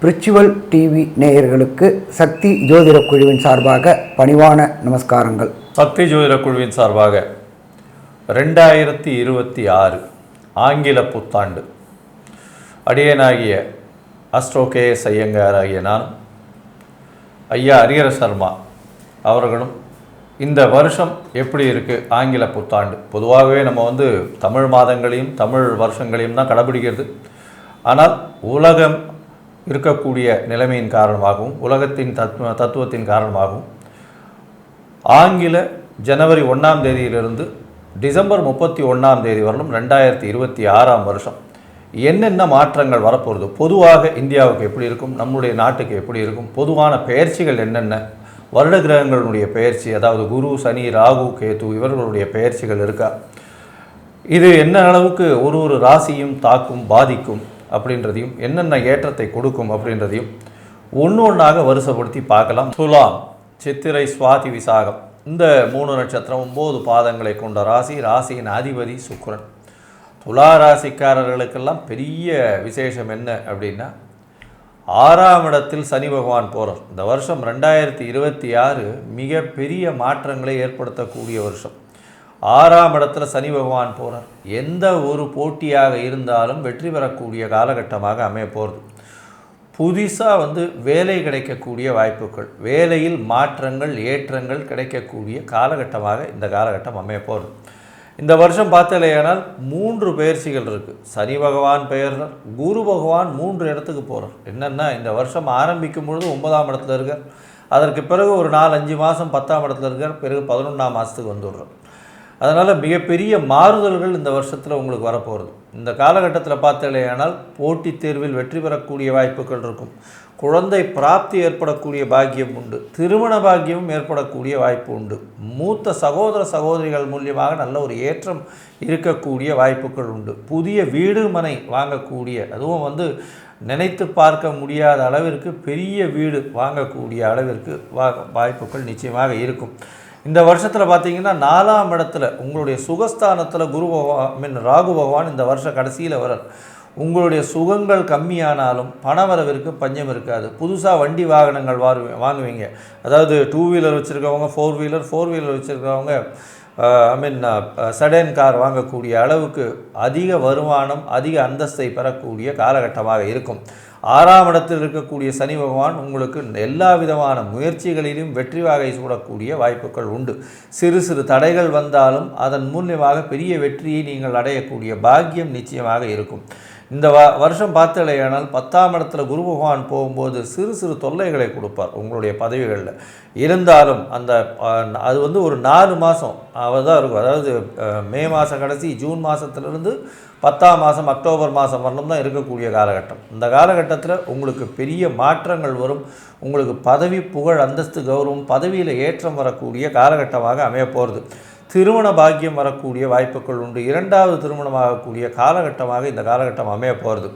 பிரிச்சுவல் TV நேயர்களுக்கு சக்தி ஜோதிட குழுவின் சார்பாக பணிவான நமஸ்காரங்கள். சக்தி ஜோதிட குழுவின் சார்பாக ரெண்டாயிரத்தி இருபத்தி ஆறு ஆங்கில புத்தாண்டு. அடியனாகிய அஸ்ட்ரோ கே எஸ் ஐயங்கார் ஆகிய நான் ஐயா ஹரிஹர சர்மா அவர்களும் இந்த வருஷம் எப்படி இருக்குது ஆங்கில புத்தாண்டு. பொதுவாகவே நம்ம வந்து தமிழ் மாதங்களையும் தமிழ் வருஷங்களையும் தான் கடைபிடிக்கிறது ஆனால் உலகம் இருக்கக்கூடிய நிலைமையின் காரணமாகவும் உலகத்தின் தத்துவ தத்துவத்தின் காரணமாகவும் ஆங்கில ஜனவரி ஒன்றாம் தேதியிலிருந்து டிசம்பர் முப்பத்தி ஒன்றாம் தேதி வரலும் ரெண்டாயிரத்தி இருபத்தி ஆறாம் வருஷம். என்னென்ன மாற்றங்கள் வரப்போகிறது பொதுவாக இந்தியாவுக்கு எப்படி இருக்கும்? நம்முடைய நாட்டுக்கு எப்படி இருக்கும்? பொதுவான பெயர்ச்சிகள் என்னென்ன? வருட கிரகங்களுடைய பெயர்ச்சி அதாவது குரு சனி ராகு கேது இவர்களுடைய பெயர்ச்சிகள் இருக்கா? இது என்ன அளவுக்கு ஒரு ஒரு ராசியும் தாக்கும் பாதிக்கும் அப்படின்றதையும் என்னென்ன ஏற்றத்தை கொடுக்கும் அப்படின்றதையும் ஒன்று ஒன்றாக வருஷப்படுத்தி பார்க்கலாம். துலாம் சித்திரை சுவாதி விசாகம். இந்த மூணு நட்சத்திரம் ஒம்பது பாதங்களை கொண்ட ராசி ராசியின் அதிபதி சுக்ரன் துலா ராசிக்காரர்களுக்கெல்லாம் பெரிய விசேஷம் என்ன அப்படின்னா ஆறாம் இடத்தில் சனி பகவான் போகிறார் இந்த வருஷம் ரெண்டாயிரத்தி இருபத்தி ஆறு மிகப்பெரிய மாற்றங்களை ஏற்படுத்தக்கூடிய வருஷம். ஆறாம் இடத்துல சனி பகவான் போகிறார் எந்த ஒரு போட்டியாக இருந்தாலும் வெற்றி பெறக்கூடிய காலகட்டமாக அமைய போகிறது புதுசாக வந்து வேலை கிடைக்கக்கூடிய வாய்ப்புகள் வேலையில் மாற்றங்கள் ஏற்றங்கள் கிடைக்கக்கூடிய காலகட்டமாக இந்த காலகட்டம் அமைய போகிறது இந்த வருஷம் பார்த்தலையானால் மூன்று பயிற்சிகள் இருக்குது சனி பகவான் பெயர்றார் குரு பகவான் மூன்று இடத்துக்கு போகிறார் என்னென்னா இந்த வருஷம் ஆரம்பிக்கும் பொழுது ஒன்பதாம் இடத்துல இருக்கார். அதற்கு பிறகு ஒரு நாலு அஞ்சு மாதம் பத்தாம் இடத்துல இருக்கார். பிறகு பதினொன்றாம் மாதத்துக்கு வந்துடுறார். அதனால் மிகப்பெரிய மாறுதல்கள் இந்த வருஷத்தில் உங்களுக்கு வரப்போகிறது இந்த காலகட்டத்தில் பார்த்தீங்களேயானால் போட்டித் தேர்வில் வெற்றி பெறக்கூடிய வாய்ப்புகள் இருக்கும். குழந்தை பிராப்தி ஏற்படக்கூடிய பாக்கியம் உண்டு. திருமண பாக்கியமும் ஏற்படக்கூடிய வாய்ப்பு உண்டு. மூத்த சகோதர சகோதரிகள் மூலியமாக நல்ல ஒரு ஏற்றம் இருக்கக்கூடிய வாய்ப்புகள் உண்டு. புதிய வீடு மனை வாங்கக்கூடிய அதுவும் வந்து நினைத்து பார்க்க முடியாத அளவிற்கு பெரிய வீடு வாங்கக்கூடிய அளவிற்கு வா வாய்ப்புகள் நிச்சயமாக இருக்கும். இந்த வருஷத்தில் பார்த்தீங்கன்னா நாலாம் இடத்துல உங்களுடைய சுகஸ்தானத்தில் குரு பகவான் மீன் ராகு பகவான் இந்த வருஷ கடைசியில் வரார் உங்களுடைய சுகங்கள் கம்மியானாலும் பணவரவிற்கு பஞ்சம் இருக்காது. புதுசாக வண்டி வாகனங்கள் வாரு வாங்குவீங்க. அதாவது டூ வீலர் வச்சுருக்கவங்க ஃபோர் வீலர் ஃபோர் வீலர் வச்சுருக்கவங்க ஐ மீன் சடன் கார் வாங்கக்கூடிய அளவுக்கு அதிக வருமானம் அதிக அந்தஸ்தை பெறக்கூடிய காலகட்டமாக இருக்கும். ஆறாம் இடத்தில் இருக்கக்கூடிய சனி பகவான் உங்களுக்கு எல்லா விதமான முயற்சிகளிலும் வெற்றி வாகை சூடக்கூடிய வாய்ப்புகள் உண்டு. சிறு சிறு தடைகள் வந்தாலும் அதன் மூலியமாக பெரிய வெற்றியை நீங்கள் அடையக்கூடிய பாக்கியம் நிச்சயமாக இருக்கும். இந்த வ வருஷம் பார்த்தலையானால் பத்தாம் இடத்துல குரு பகவான் போகும்போது சிறு சிறு தொல்லைகளை கொடுப்பார் உங்களுடைய பதவிகளில். இருந்தாலும் அந்த அது வந்து ஒரு நாலு மாதம் அவர் தான் இருக்கும். அதாவது மே மாதம் கடைசி ஜூன் மாதத்துலேருந்து பத்தாம் மாதம் அக்டோபர் மாதம் வரணும் தான் இருக்கக்கூடிய காலகட்டம். இந்த காலகட்டத்தில் உங்களுக்கு பெரிய மாற்றங்கள் வரும். உங்களுக்கு பதவி புகழ் அந்தஸ்து கௌரவம் பதவியில் ஏற்றம் வரக்கூடிய காலகட்டமாக அமைய போகிறது திருமண பாக்கியம் வரக்கூடிய வாய்ப்புகள் உண்டு. இரண்டாவது திருமணமாகக்கூடிய காலகட்டமாக இந்த காலகட்டம் அமைய போகிறது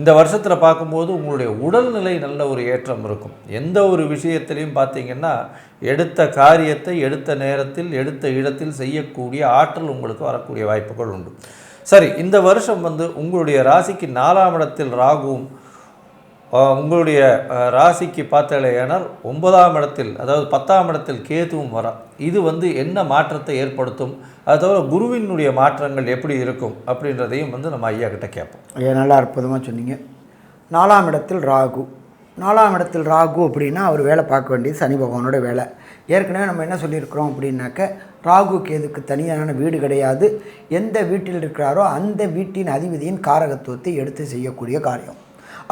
இந்த வருஷத்தில் பார்க்கும்போது உங்களுடைய உடல்நிலை நல்ல ஒரு ஏற்றம் இருக்கும். எந்த ஒரு விஷயத்திலையும் பார்த்தீங்கன்னா எடுத்த காரியத்தை எடுத்த நேரத்தில் எடுத்த இடத்தில் செய்யக்கூடிய ஆற்றல் உங்களுக்கு வரக்கூடிய வாய்ப்புகள் உண்டு. சரி இந்த வருஷம் வந்து உங்களுடைய ராசிக்கு நாலாம் இடத்தில் ராகுவும் உங்களுடைய ராசிக்கு பார்த்தாலேயானால் ஒன்பதாம் இடத்தில் அதாவது பத்தாம் இடத்தில் கேதுவும் வர. இது வந்து என்ன மாற்றத்தை ஏற்படுத்தும்? அது தவிர குருவினுடைய மாற்றங்கள் எப்படி இருக்கும்? அப்படின்றதையும் வந்து நம்ம ஐயா கிட்ட கேட்போம். ஐயா நல்லா அற்புதமாக சொன்னீங்க. நாலாம் இடத்தில் ராகு. நாலாம் இடத்தில் ராகு அப்படின்னா அவர் வேலை பார்க்க வேண்டியது சனி பகவானோட வேலை. ஏற்கனவே நம்ம என்ன சொல்லியிருக்கிறோம் அப்படின்னாக்க ராகு கேதுக்கு தனியான வீடு கிடையாது. எந்த வீட்டில் இருக்கிறாரோ அந்த வீட்டின் அதிபதியின் காரகத்துவத்தை எடுத்து செய்யக்கூடிய காரியம்.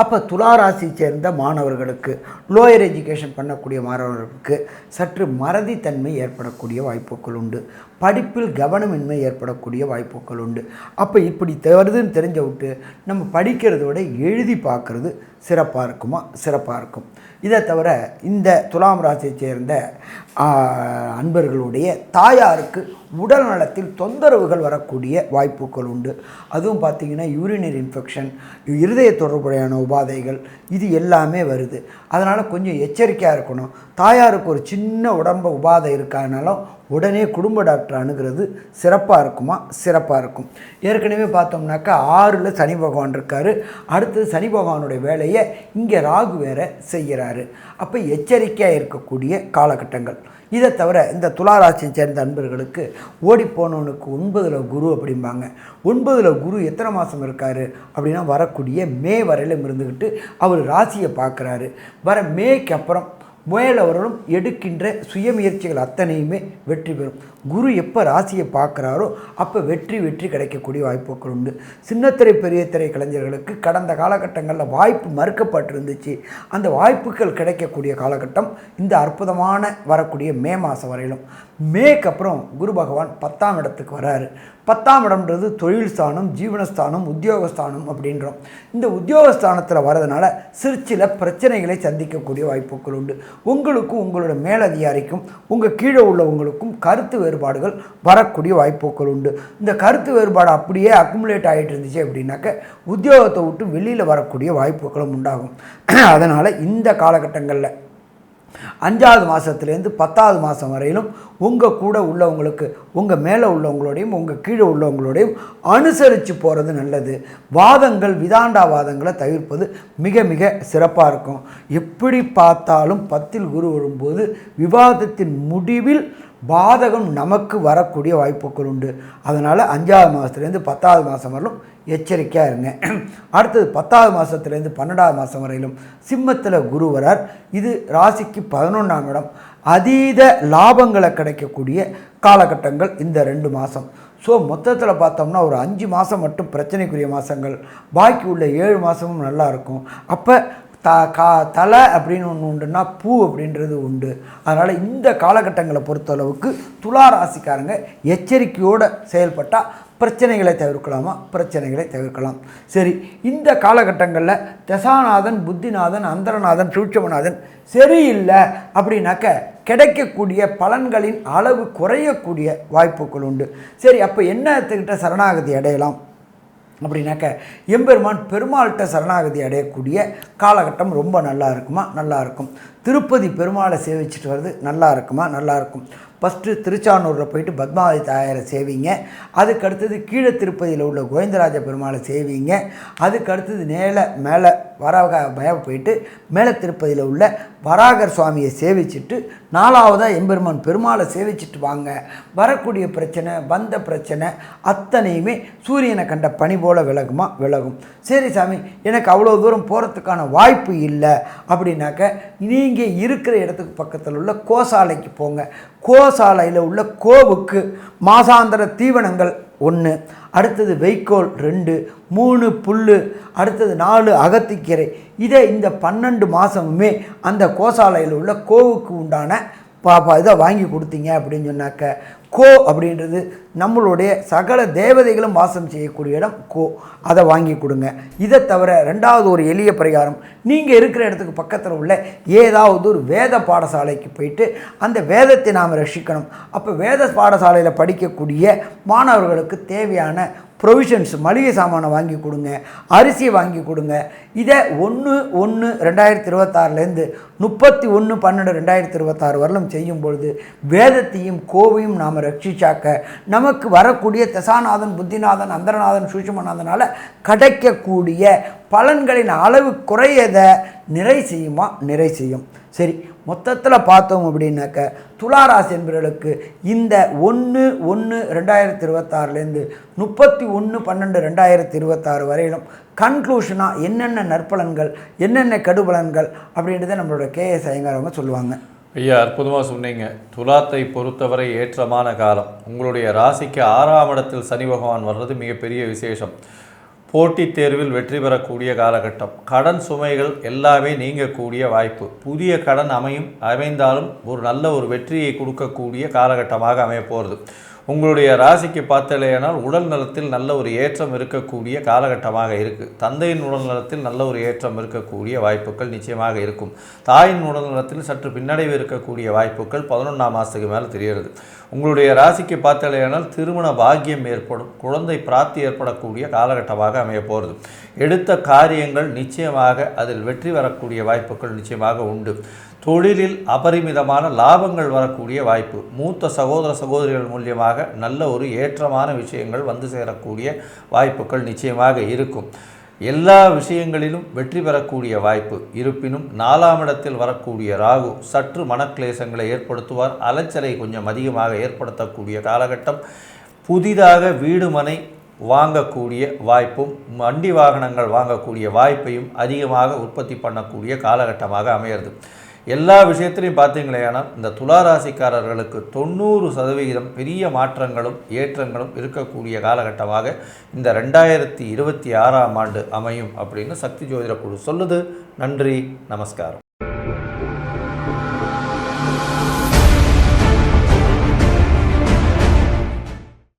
அப்போ துளாராசி சேர்ந்த மாணவர்களுக்கு லோயர் எஜுகேஷன் பண்ணக்கூடிய மாணவர்களுக்கு சற்று மறதித்தன்மை ஏற்படக்கூடிய வாய்ப்புகள் உண்டு. படிப்பில் கவனமின்மை ஏற்படக்கூடிய வாய்ப்புகள் உண்டு. அப்போ இப்படி வருதுன்னு தெரிஞ்ச விட்டு நம்ம படிக்கிறத விட எழுதி பார்க்குறது சிறப்பாக இருக்குமா? சிறப்பாக இருக்கும். இதை தவிர இந்த துலாம் ராசியை சேர்ந்த அன்பர்களுடைய தாயாருக்கு உடல் நலத்தில் தொந்தரவுகள் வரக்கூடிய வாய்ப்புகள் உண்டு. அதுவும் பார்த்திங்கன்னா யூரினரி இன்ஃபெக்ஷன் இருதய தொடர்புடையான உபாதைகள் இது எல்லாமே வருது. அதனால் கொஞ்சம் எச்சரிக்கையாக இருக்கணும். தாயாருக்கு ஒரு சின்ன உடம்பு உபாதை இருக்காதனாலும் உடனே குடும்ப டாக்டர் அணுகிறது. சிறப்பாக இருக்குமா? சிறப்பாக இருக்கும். ஏற்கனவே பார்த்தோம்னாக்கா ஆறில் சனி பகவான் இருக்கார். அடுத்தது சனி பகவானுடைய வேலையை இங்கே ராகு வேற செய்கிறாரு. அப்போ எச்சரிக்கையாக இருக்கக்கூடிய காலகட்டங்கள். இதை தவிர இந்த துளாராசியை சேர்ந்த அன்பர்களுக்கு ஓடி போனவனுக்கு ஒன்பதில் குரு அப்படிம்பாங்க. ஒன்பதில் குரு எத்தனை மாதம் இருக்கார்? அப்படின்னா வரக்கூடிய மே வரையிலும் இருந்துக்கிட்டு அவர் ராசியை பார்க்குறாரு. வர மேக்கு அப்புறம் முயலவர்களும் எடுக்கின்ற சுயமுயற்சிகள் அத்தனையுமே வெற்றி பெறும். குரு எப்போ ராசியை பார்க்குறாரோ அப்போ வெற்றி வெற்றி கிடைக்கக்கூடிய வாய்ப்புகள் உண்டு. சின்னத்திரை பெரிய திரை கலைஞர்களுக்கு கடந்த காலகட்டங்களில் வாய்ப்பு மறுக்கப்பட்டிருந்துச்சு. அந்த வாய்ப்புகள் கிடைக்கக்கூடிய காலகட்டம் இந்த அற்புதமான வரக்கூடிய மே மாதம் வரையிலும். மேக்கு அப்புறம் குரு பகவான் பத்தாம் இடத்துக்கு வராரு. பத்தாம் இடம்ன்றது தொழில் ஸ்தானம் ஜீவனஸ்தானம் உத்தியோகஸ்தானம் அப்படின்றோம். இந்த உத்தியோகஸ்தானத்தில் வரதுனால சிற்சில பிரச்சனைகளை சந்திக்கக்கூடிய வாய்ப்புகள் உண்டு. உங்களுக்கும் உங்களோட மேலதிகாரிக்கும் உங்கள் கீழே உள்ளவங்களுக்கும் கருத்து வேறுபாடுகள் வரக்கூடிய வாய்ப்புகள் உண்டு. இந்த கருத்து வேறுபாடு அப்படியே அக்குமுலேட் ஆகிட்டு இருந்துச்சு அப்படின்னாக்க உத்தியோகத்தை விட்டு வெளியில் வரக்கூடிய வாய்ப்புகளும் உண்டாகும். அதனால் இந்த காலகட்டங்களில் அஞ்சாவது மாதத்துலேருந்து பத்தாவது மாதம் வரையிலும் உங்கள் கூட உள்ளவங்களுக்கு உங்கள் மேலே உள்ளவங்களோடையும் உங்கள் கீழே உள்ளவங்களோடையும் அனுசரித்து போகிறது நல்லது. வாதங்கள் விதாண்டா வாதங்களை தவிர்ப்பது மிக மிக சிறப்பாக இருக்கும். எப்படி பார்த்தாலும் பத்தில் குரு வரும்போது விவாதத்தின் முடிவில் பாதகம் நமக்கு வரக்கூடிய வாய்ப்புகள் உண்டு. அதனால் அஞ்சாவது மாதத்துலேருந்து பத்தாவது மாதம் வரலும் எச்சரிக்கையாக இருங்க. அடுத்தது பத்தாவது மாதத்துலேருந்து பன்னெண்டாவது மாதம் வரையிலும் சிம்மத்தில் குரு வரார். இது ராசிக்கு பதினொன்றாம் இடம். அதீத லாபங்களை கிடைக்கக்கூடிய காலகட்டங்கள் இந்த ரெண்டு மாதம் ஸோ மொத்தத்தில் பார்த்தோம்னா ஒரு அஞ்சு மாதம் மட்டும் பிரச்சனைக்குரிய மாதங்கள் பாக்கி உள்ள ஏழு மாதமும் நல்லாயிருக்கும் அப்போ த கா தலை அப்படின்னு ஒன்று உண்டுன்னா பூ அப்படின்றது உண்டு. அதனால் இந்த காலகட்டங்களை பொறுத்தளவுக்கு துலா ராசிக்காரங்க எச்சரிக்கையோடு செயல்பட்டால் பிரச்சனைகளை தவிர்க்கலாமா? பிரச்சனைகளை தவிர்க்கலாம். சரி இந்த காலகட்டங்களில் தசாநாதன் புத்திநாதன் அந்தரநாதன் சூட்சமநாதன் சரியில்லை அப்படின்னாக்க கிடைக்கக்கூடிய பலன்களின் அளவு குறையக்கூடிய வாய்ப்புகள் உண்டு. சரி அப்போ என்னத்துக்கிட்ட சரணாகதி அடையலாம்? அப்படின்னாக்க எம்பெருமான் பெருமாள்கிட்ட சரணாகதி அடையக்கூடிய காலகட்டம் ரொம்ப நல்லா இருக்குமா? நல்லா இருக்கும். திருப்பதி பெருமாளை சேவிச்சிட்டு வர்றது நல்லா இருக்குமா நல்லா இருக்கும் ஃபஸ்ட்டு திருச்சானூரில் போயிட்டு பத்மாவதி தாயாரை சேவிங்க. அதுக்கு அடுத்தது கீழே திருப்பதியில் உள்ள கோவிந்தராஜ பெருமாளை சேவிங்க. அதுக்கு அடுத்தது நேல மேலே வராக பய போயிட்டு மேலே திருப்பதியில் உள்ள வராகர் சுவாமியை சேவிச்சிட்டு நாலாவதாக எம்பெருமான் பெருமாளை சேவிச்சிட்டு வாங்க. வரக்கூடிய பிரச்சனை வந்த பிரச்சனை அத்தனையுமே சூரியனை கண்ட பனி போல் விலகுமா? விலகும். சரி சாமி எனக்கு அவ்வளோ தூரம் போகிறதுக்கான வாய்ப்பு இல்லை. அப்படின்னாக்க நீங்கள் இருக்கிற இடத்துக்கு பக்கத்தில் உள்ள கோசாலைக்கு போங்க. கோசாலையில் உள்ள கோவுக்கு மாசாந்திர தீவனங்கள் ஒன்று அடுத்தது வைக்கோல் ரெண்டு மூணு புல் அடுத்தது நாலு அகத்திக்கீரை. இதை இந்த பன்னெண்டு மாதமுமே அந்த கோசாலையில் உள்ள கோவுக்கு உண்டான பாப்பா இதை வாங்கி கொடுத்தீங்க அப்படின்னு சொன்னாக்க கோ அப்படின்றது நம்மளுடைய சகல தேவதைகளும் வாசம் செய்யக்கூடிய இடம் கோ. அதை வாங்கி கொடுங்க. இதை தவிர ரெண்டாவது ஒரு எளிய பரிகாரம் நீங்கள் இருக்கிற இடத்துக்கு பக்கத்தில் உள்ள ஏதாவது ஒரு வேத பாடசாலைக்கு போயிட்டு அந்த வேதத்தை நாம் ரசிக்கணும். அப்போ வேத பாடசாலையில் படிக்கக்கூடிய மாணவர்களுக்கு தேவையான ப்ரொவிஷன்ஸ் மளிகை சாமானை வாங்கி கொடுங்க அரிசியை வாங்கி கொடுங்க. இதை ஒன்று ஒன்று ரெண்டாயிரத்தி இருபத்தாறுலேருந்து முப்பத்தி ஒன்று பன்னெண்டு ரெண்டாயிரத்தி இருபத்தாறு வரலும் செய்யும் பொழுது வேதத்தையும் கோவையும் நாம் ரட்சிச்சாக்க நமக்கு வரக்கூடிய தசாநாதன் புத்திநாதன் அந்தரநாதன் சூஷமநாதனால் கிடைக்கக்கூடிய பலன்களின் அளவு குறையதை நிறை செய்யுமா? நிறை செய்யும். சரி மொத்தத்தில் பார்த்தோம் அப்படின்னாக்க துளாராசி என்பவர்களுக்கு இந்த ஒன்று ஒன்று ரெண்டாயிரத்தி இருபத்தாறுலேருந்து முப்பத்தி ஒன்று பன்னெண்டு ரெண்டாயிரத்தி இருபத்தாறு வரையிலும் கன்க்ளூஷனாக என்னென்ன நற்பலன்கள் என்னென்ன கடுபலன்கள் அப்படின்றத நம்மளோட கேஎஸ் ஐயங்காரவங்க சொல்லுவாங்க. ஐயா அற்புதமாக சொன்னீங்க. துலாத்தை பொறுத்தவரை ஏற்றமான காலம். உங்களுடைய ராசிக்கு ஆறாம் இடத்தில் சனி பகவான் வர்றது மிகப்பெரிய விசேஷம். போட்டித் தேர்வில் வெற்றி பெறக்கூடிய காலகட்டம். கடன் சுமைகள் எல்லாமே நீங்கக்கூடிய வாய்ப்பு. புதிய கடன் அமையும் அமைந்தாலும் ஒரு நல்ல ஒரு வெற்றியை கொடுக்கக்கூடிய காலகட்டமாக அமைய போகிறது உங்களுடைய ராசிக்கு பார்த்தலையானால் உடல் நலத்தில் நல்ல ஒரு ஏற்றம் இருக்கக்கூடிய காலகட்டமாக இருக்குது தந்தையின் உடல் நலத்தில் நல்ல ஒரு ஏற்றம் இருக்கக்கூடிய வாய்ப்புகள் நிச்சயமாக இருக்கும். தாயின் உடல் நலத்தில் சற்று பின்னடைவு இருக்கக்கூடிய வாய்ப்புகள் பதினொன்றாம் மாதத்துக்கு மேலே தெரிகிறது உங்களுடைய ராசிக்கு பார்த்தாலேயானால் திருமண பாக்கியம் ஏற்படும். குழந்தை பிராப்தி ஏற்படக்கூடிய காலகட்டமாக அமைய போகிறது. எடுத்த காரியங்கள் நிச்சயமாக அதில் வெற்றி வரக்கூடிய வாய்ப்புகள் நிச்சயமாக உண்டு. தொழிலில் அபரிமிதமான லாபங்கள் வரக்கூடிய வாய்ப்பு. மூத்த சகோதர சகோதரிகள் மூலியமாக நல்ல ஒரு ஏற்றமான விஷயங்கள் வந்து சேரக்கூடிய வாய்ப்புகள் நிச்சயமாக இருக்கும். எல்லா விஷயங்களிலும் வெற்றி பெறக்கூடிய வாய்ப்பு இருப்பினும் நாலாம் இடத்தில் வரக்கூடிய ராகு சற்று மனக்லேசங்களை ஏற்படுத்துவார். அலைச்சலை கொஞ்சம் அதிகமாக ஏற்படுத்தக்கூடிய காலகட்டம். புதிதாக வீடு மனை வாங்கக்கூடிய வாய்ப்பும் வண்டி வாகனங்கள் வாங்கக்கூடிய வாய்ப்பையும் அதிகமாக உற்பத்தி பண்ணக்கூடிய காலகட்டமாக அமையிறது. எல்லா விஷயத்திலையும் பார்த்தீங்களேனால் இந்த துளாராசிக்காரர்களுக்கு தொண்ணூறு சதவிகிதம் பெரிய மாற்றங்களும் ஏற்றங்களும் இருக்கக்கூடிய காலகட்டமாக இந்த ரெண்டாயிரத்தி இருபத்தி ஆறாம் ஆண்டு அமையும் அப்படின்னு சக்தி ஜோதிட குழு சொல்லுது. நன்றி நமஸ்காரம்.